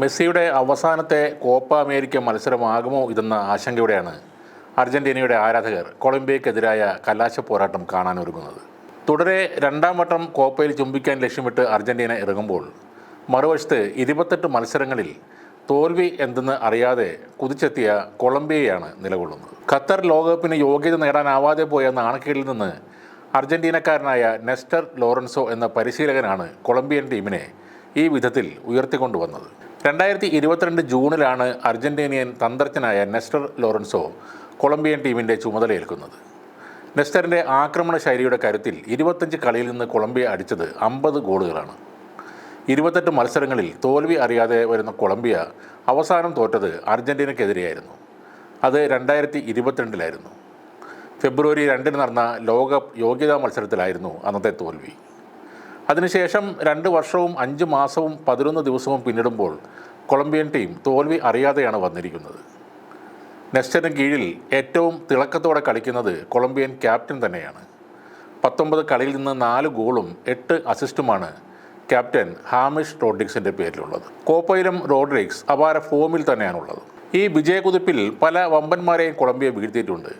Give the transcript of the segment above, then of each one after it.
മെസ്സിയുടെ അവസാനത്തെ Copa America മത്സരമാകുമോ ഇതെന്ന ആശങ്കയോടെയാണ് അർജന്റീനയുടെ ആരാധകർ കൊളംബിയക്കെതിരായ കലാശ പോരാട്ടം കാണാനൊരുങ്ങുന്നത് തുടരെ രണ്ടാം വട്ടം കോപ്പയിൽ ചുംബിക്കാൻ ലക്ഷ്യമിട്ട് അർജന്റീന ഇറങ്ങുമ്പോൾ മറുവശത്ത് ഇരുപത്തെട്ട് മത്സരങ്ങളിൽ തോൽവി എന്തെന്ന് അറിയാതെ കുതിച്ചെത്തിയ കൊളംബിയയാണ് നിലകൊള്ളുന്നത്. ഖത്തർ ലോകകപ്പിന് യോഗ്യത നേടാനാവാതെ പോയ നാണക്കേടിൽ നിന്ന് അർജന്റീനക്കാരനായ നെസ്റ്റർ ലോറൻസോ എന്ന പരിശീലകനാണ് കൊളംബിയൻ ടീമിനെ ഈ വിധത്തിൽ ഉയർത്തിക്കൊണ്ടുവന്നത്. രണ്ടായിരത്തി ഇരുപത്തിരണ്ട് ജൂണിലാണ് അർജന്റീനിയൻ തന്ത്രജ്ഞനായ നെസ്റ്റർ ലോറൻസോ കൊളംബിയൻ ടീമിന്റെ ചുമതലയേൽക്കുന്നത്. നെസ്റ്ററിന്റെ ആക്രമണ ശൈലിയുടെ കരുത്തിൽ ഇരുപത്തഞ്ച് കളിയിൽ നിന്ന് കൊളംബിയ അടിച്ചത് അമ്പത് ഗോളുകളാണ്. ഇരുപത്തെട്ട് മത്സരങ്ങളിൽ തോൽവി അറിയാതെ വരുന്ന കൊളംബിയ അവസാനം തോറ്റത് അർജന്റീനയ്ക്കെതിരെയായിരുന്നു അത് രണ്ടായിരത്തി ഇരുപത്തിരണ്ടിലായിരുന്നു. ഫെബ്രുവരി രണ്ടിന് നടന്ന ലോകകപ്പ് യോഗ്യതാ മത്സരത്തിലായിരുന്നു അന്നത്തെ തോൽവി. അതിനുശേഷം രണ്ട് വർഷവും അഞ്ച് മാസവും പതിനൊന്ന് ദിവസവും പിന്നിടുമ്പോൾ കൊളംബിയൻ ടീം തോൽവി അറിയാതെയാണ് വന്നിരിക്കുന്നത്. നെസ്റ്ററിന് കീഴിൽ ഏറ്റവും തിളക്കത്തോടെ കളിക്കുന്നത് കൊളംബിയൻ ക്യാപ്റ്റൻ തന്നെയാണ്. പത്തൊമ്പത് കളിയിൽ നിന്ന് നാല് ഗോളും എട്ട് അസിസ്റ്റുമാണ് ക്യാപ്റ്റൻ ഹാമിഷ് റോഡ്രിക്സിന്റെ പേരിലുള്ളത്. കോപ്പയിലും റോഡ്രിക്സ് അപാര ഫോമിൽ തന്നെയാണുള്ളത്. ഈ വിജയകുതിപ്പിൽ പല വമ്പന്മാരെയും കൊളംബിയ വീഴ്ത്തിയിട്ടുണ്ട്.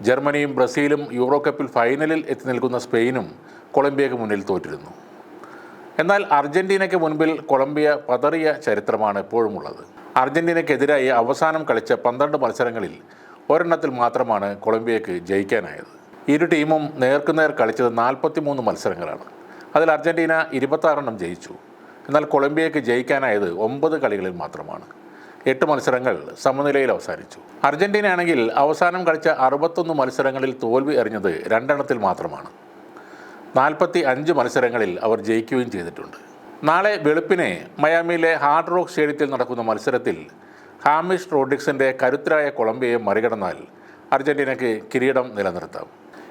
ജർമ്മനിയും ബ്രസീലും യൂറോ കപ്പിൽ ഫൈനലിൽ എത്തി നിൽക്കുന്ന സ്പെയിനും കൊളംബിയയ്ക്ക് മുന്നിൽ തോറ്റിരുന്നു. എന്നാൽ അർജന്റീനയ്ക്ക് മുൻപിൽ കൊളംബിയ പതറിയ ചരിത്രമാണ് എപ്പോഴും ഉള്ളത് അർജന്റീനയ്ക്കെതിരായി അവസാനം കളിച്ച പന്ത്രണ്ട് മത്സരങ്ങളിൽ ഒരെണ്ണത്തിൽ മാത്രമാണ് കൊളംബിയയ്ക്ക് ജയിക്കാനായത്. ഇരു ടീമും നേർക്കുനേർ കളിച്ചത് നാൽപ്പത്തി മൂന്ന് മത്സരങ്ങളാണ്. അതിൽ അർജന്റീന ഇരുപത്താറെണ്ണം ജയിച്ചു. എന്നാൽ കൊളംബിയയ്ക്ക് ജയിക്കാനായത് ഒമ്പത് കളികളിൽ മാത്രമാണ്. എട്ട് മത്സരങ്ങൾ സമനിലയിൽ അവസാനിച്ചു. അർജന്റീന ആണെങ്കിൽ അവസാനം കളിച്ച അറുപത്തൊന്ന് മത്സരങ്ങളിൽ തോൽവി എറിഞ്ഞത് രണ്ടെണ്ണത്തിൽ മാത്രമാണ്. നാൽപ്പത്തി അഞ്ച് മത്സരങ്ങളിൽ അവർ ജയിക്കുകയും ചെയ്തിട്ടുണ്ട്. നാളെ വെളുപ്പിനെ മയാമിയിലെ ഹാർഡ് റോക്ക് സ്റ്റേഡിയത്തിൽ നടക്കുന്ന മത്സരത്തിൽ ഹാമിഷ് റോഡിക്സിന്റെ കരുത്തരായ കൊളംബിയയെ മറികടന്നാൽ അർജന്റീനയ്ക്ക് കിരീടം നിലനിർത്താം.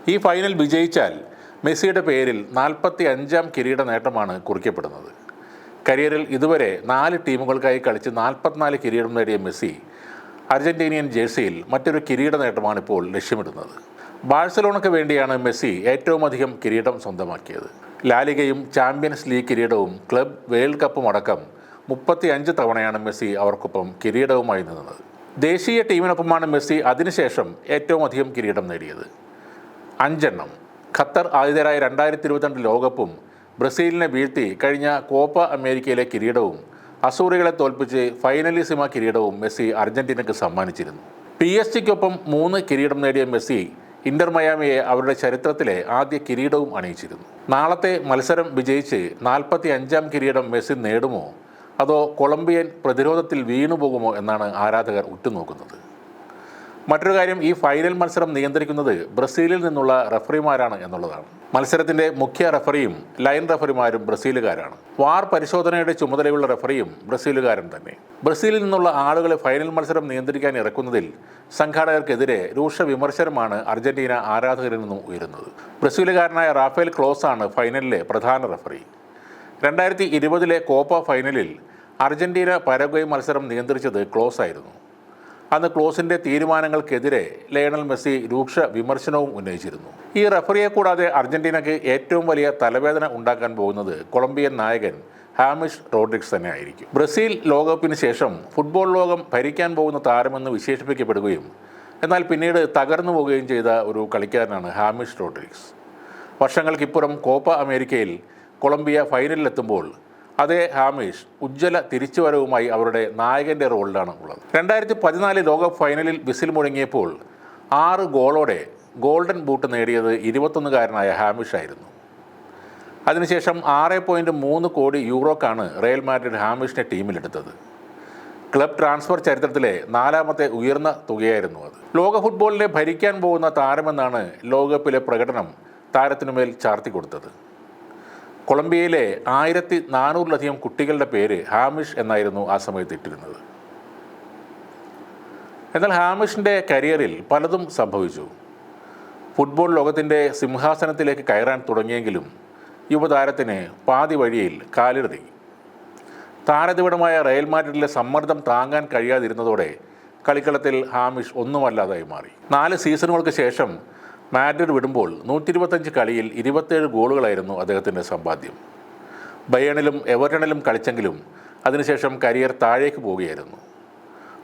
ഈ ഫൈനൽ വിജയിച്ചാൽ മെസ്സിയുടെ പേരിൽ നാൽപ്പത്തി അഞ്ചാം കിരീട നേട്ടമാണ് കുറിക്കപ്പെടുന്നത്. കരിയറിൽ ഇതുവരെ നാല് ടീമുകൾക്കായി കളിച്ച് നാൽപ്പത്തിനാല് കിരീടം നേടിയ മെസ്സി അർജന്റീനിയൻ ജേഴ്സിയിൽ മറ്റൊരു കിരീട നേട്ടമാണ് ഇപ്പോൾ ലക്ഷ്യമിടുന്നത്. ബാഴ്സലോണയ്ക്ക് വേണ്ടിയാണ് മെസ്സി ഏറ്റവും അധികം കിരീടം സ്വന്തമാക്കിയത്. ലാലികയും ചാമ്പ്യൻസ് ലീഗ് കിരീടവും ക്ലബ് വേൾഡ് കപ്പും അടക്കം മുപ്പത്തി അഞ്ച് തവണയാണ് മെസ്സി അവർക്കൊപ്പം കിരീടവുമായി നിന്നത്. ദേശീയ ടീമിനൊപ്പമാണ് മെസ്സി അതിനുശേഷം ഏറ്റവും അധികം കിരീടം നേടിയത്. അഞ്ചെണ്ണം. ഖത്തർ ആതിഥേയരായ രണ്ടായിരത്തി ഇരുപത്തിരണ്ട് ലോകകപ്പും ബ്രസീലിനെ വീഴ്ത്തി കഴിഞ്ഞ കോപ്പ അമേരിക്കയിലെ കിരീടവും അസൂറികളെ തോൽപ്പിച്ച് ഫൈനലിസിമ കിരീടവും മെസ്സി അർജന്റീനയ്ക്ക് സമ്മാനിച്ചിരുന്നു. പി എസ് ജിക്കൊപ്പം മൂന്ന് കിരീടം നേടിയ മെസ്സി ഇന്റർ മയാമിയെ അവരുടെ ചരിത്രത്തിലെ ആദ്യ കിരീടവും അണിയിച്ചിരുന്നു. നാളത്തെ മത്സരം വിജയിച്ച് നാൽപ്പത്തി അഞ്ചാം കിരീടം മെസ്സി നേടുമോ? അതോ കൊളംബിയൻ പ്രതിരോധത്തിൽ വീണുപോകുമോ എന്നാണ് ആരാധകർ ഉറ്റുനോക്കുന്നത്. മറ്റൊരു കാര്യം ഈ ഫൈനൽ മത്സരം നിയന്ത്രിക്കുന്നത് ബ്രസീലിൽ നിന്നുള്ള റഫറിമാരാണ് എന്നുള്ളതാണ്. മത്സരത്തിന്റെ മുഖ്യ റഫറിയും ലൈൻ റഫറിമാരും ബ്രസീലുകാരാണ്. വാർ പരിശോധനയുടെ ചുമതലയുള്ള റഫറിയും ബ്രസീലുകാരൻ തന്നെ. ബ്രസീലിൽ നിന്നുള്ള ആളുകളെ ഫൈനൽ മത്സരം നിയന്ത്രിക്കാൻ ഇറക്കുന്നതിൽ സംഘാടകർക്കെതിരെ രൂക്ഷ വിമർശനമാണ് അർജന്റീന ആരാധകരിൽ നിന്നും ഉയരുന്നത്. ബ്രസീലുകാരനായ റാഫേൽ ക്ലോസ് ആണ് ഫൈനലിലെ പ്രധാന റഫറി. രണ്ടായിരത്തി ഇരുപതിലെ കോപ്പ ഫൈനലിൽ അർജന്റീന പരഗ്വൈ മത്സരം നിയന്ത്രിച്ചത് ക്ലോസ് ആയിരുന്നു. അന്ന് ക്ലോസിന്റെ തീരുമാനങ്ങൾക്കെതിരെ ലയണൽ മെസ്സി രൂക്ഷ വിമർശനവും ഉന്നയിച്ചിരുന്നു. ഈ റഫറിയെ കൂടാതെ അർജന്റീനയ്ക്ക് ഏറ്റവും വലിയ തലവേദന ഉണ്ടാക്കാൻ പോകുന്നത് കൊളംബിയൻ നായകൻ ഹാമിഷ് റോഡ്രിക്സ് തന്നെ ആയിരിക്കും ബ്രസീൽ ലോകകപ്പിന് ശേഷം ഫുട്ബോൾ ലോകം ഭരിക്കാൻ പോകുന്ന താരമെന്ന് വിശേഷിപ്പിക്കപ്പെടുകയും എന്നാൽ പിന്നീട് തകർന്നു പോവുകയും ചെയ്ത ഒരു കളിക്കാരനാണ് ഹാമിഷ് റോഡ്രിക്സ്. വർഷങ്ങൾക്കിപ്പുറം കോപ്പ അമേരിക്കയിൽ കൊളംബിയ ഫൈനലിലെത്തുമ്പോൾ അതേ ഹാമേഷ് ഉജ്ജ്വല തിരിച്ചുവരവുമായി അവരുടെ നായകന്റെ റോളിലാണ് ഉള്ളത്. രണ്ടായിരത്തി പതിനാല് ലോകകപ്പ് ഫൈനലിൽ വിസിൽ മുഴങ്ങിയപ്പോൾ ആറ് ഗോളോടെ ഗോൾഡൻ ബൂട്ട് നേടിയത് ഇരുപത്തൊന്നുകാരനായ ഹാമിഷ് ആയിരുന്നു. അതിനുശേഷം ആറ് പോയിന്റ് മൂന്ന് കോടി യൂറോക്കാണ് റയൽ മാഡ്രിഡ് ഹാമിഷിനെ ടീമിലെടുത്തത്. ക്ലബ് ട്രാൻസ്ഫർ ചരിത്രത്തിലെ നാലാമത്തെ ഉയർന്ന തുകയായിരുന്നു അത്. ലോക ഫുട്ബോളിനെ ഭരിക്കാൻ പോകുന്ന താരമെന്നാണ് ലോകകപ്പിലെ പ്രകടനം താരത്തിനുമേൽ ചാർത്തി കൊടുത്തത്. കൊളംബിയയിലെ ആയിരത്തി നാനൂറിലധികം കുട്ടികളുടെ പേര് ഹാമിഷ് എന്നായിരുന്നു ആ സമയത്ത് ഇട്ടിരുന്നത്. എന്നാൽ ഹാമിഷിന്റെ കരിയറിൽ പലതും സംഭവിച്ചു. ഫുട്ബോൾ ലോകത്തിന്റെ സിംഹാസനത്തിലേക്ക് കയറാൻ തുടങ്ങിയെങ്കിലും യുവതാരത്തിന് പാതി വഴിയിൽ കാലിടറി താരതിവിടമായ റയൽ മാഡ്രിഡിലെ സമ്മർദ്ദം താങ്ങാൻ കഴിയാതിരുന്നതോടെ കളിക്കളത്തിൽ ഹാമിഷ് ഒന്നുമല്ലാതായി മാറി. നാല് സീസണുകൾക്ക് ശേഷം മാഡ്രിഡ് വിടുമ്പോൾ നൂറ്റി ഇരുപത്തഞ്ച് കളിയിൽ ഇരുപത്തേഴ് ഗോളുകളായിരുന്നു അദ്ദേഹത്തിന്റെ സമ്പാദ്യം. ബയണിലും എവർട്ടണിലും കളിച്ചെങ്കിലും അതിനുശേഷം കരിയർ താഴേക്ക് പോവുകയായിരുന്നു.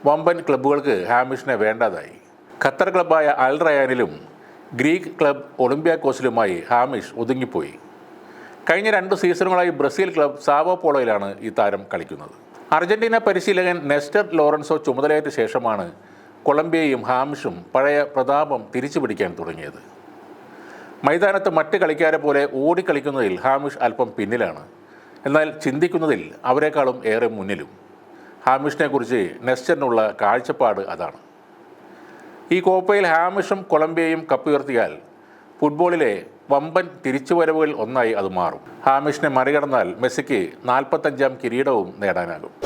വമ്പൻ ക്ലബ്ബുകൾക്ക് ഹാമിഷിനെ വേണ്ടതായി. ഖത്തർ ക്ലബ്ബായ അൽ റയാനിലും ഗ്രീക്ക് ക്ലബ് ഒളിമ്പ്യാക്കോസിലുമായി ഹാമിഷ് ഒതുങ്ങിപ്പോയി. കഴിഞ്ഞ രണ്ട് സീസണുകളായി ബ്രസീൽ ക്ലബ് സാവോ പോളോയിലാണ് ഈ താരം കളിക്കുന്നത്. അർജന്റീന പരിശീലകൻ നെസ്റ്റർ ലോറൻസോ ചുമതലയേറ്റ ശേഷമാണ് കൊളംബിയയും ഹാമിഷും പഴയ പ്രതാപം തിരിച്ചു പിടിക്കാൻ തുടങ്ങിയത്. മൈതാനത്ത് മറ്റ് കളിക്കാരെ പോലെ ഓടിക്കളിക്കുന്നതിൽ ഹാമിഷ് അല്പം പിന്നിലാണ്. എന്നാൽ ചിന്തിക്കുന്നതിൽ അവരെക്കാളും ഏറെ മുന്നിലും. ഹാമിഷിനെ കുറിച്ച് നെസ്റ്ററിനുള്ള കാഴ്ചപ്പാട് അതാണ്. ഈ കോപ്പയിൽ ഹാമിഷും കൊളംബിയയും കപ്പുയർത്തിയാൽ ഫുട്ബോളിലെ വമ്പൻ തിരിച്ചുവരവുകൾ ഒന്നായി അത് മാറും. ഹാമിഷിനെ മറികടന്നാൽ മെസ്സിക്ക് നാൽപ്പത്തഞ്ചാം കിരീടവും നേടാനാകും.